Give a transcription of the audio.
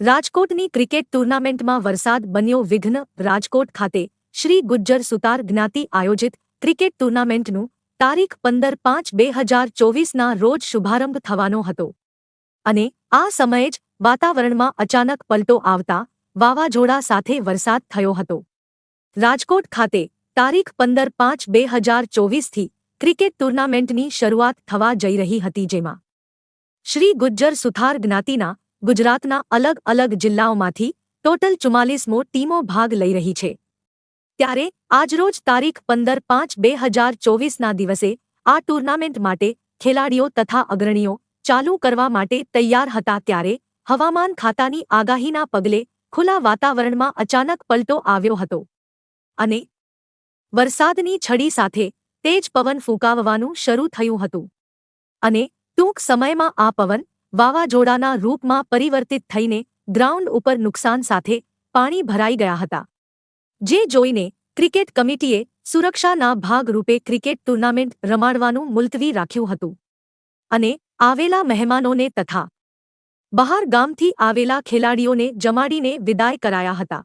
રાજકોટની ક્રિકેટ ટુર્નામેન્ટમાં વરસાદ બન્યો વિઘ્ન, રાજકોટ ખાતે. શ્રી ગુજ્જર સુતાર જ્ઞાતિ આયોજિત ક્રિકેટ ટુર્નામેન્ટનું તારીખ પંદર પાંચ બે હજાર ચોવીસના રોજ શુભારંભ થવાનો હતો. અને આ સમયે જ વાતાવરણમાં અચાનક પલટો આવતા વાવાઝોડા સાથે વરસાદ થયો હતો. રાજકોટ ખાતે તારીખ પંદર પાંચ બે હજાર ચોવીસથી ક્રિકેટ ટુર્નામેન્ટની શરૂઆત થવા જઈ રહી હતી જેમાં શ્રી ગુજ્જર સુથાર જ્ઞાતિના ગુજરાતના અલગ અલગ જિલ્લાઓમાંથી ટોટલ ચુમ્માલીસમો ટીમો ભાગ લઈ રહી છે. ત્યારે આજરોજ તારીખ પંદર પાંચ બે હજાર ચોવીસના દિવસે આ ટુર્નામેન્ટ માટે ખેલાડીઓ તથા અગ્રણીઓ ચાલુ કરવા માટે તૈયાર હતા ત્યારે હવામાન ખાતાની આગાહીના પગલે ખુલ્લા વાતાવરણમાં અચાનક પલટો આવ્યો હતો. અને વરસાદની છડી સાથે તેજ પવન ફૂંકાવવાનું શરૂ થયું હતું. અને ટૂંક સમયમાં આ પવન વાવાઝોડાના રૂપમાં પરિવર્તિત થઈને ગ્રાઉન્ડ ઉપર નુકસાન સાથે પાણી ભરાઈ ગયા હતા. જે જોઈને ક્રિકેટ કમિટીએ સુરક્ષાના ભાગરૂપે ક્રિકેટ ટુર્નામેન્ટ રમાડવાનું મુલતવી રાખ્યું હતું. અને આવેલા મહેમાનોને તથા બહાર ગામથી આવેલા ખેલાડીઓને જમાડીને વિદાય કરાયા હતા.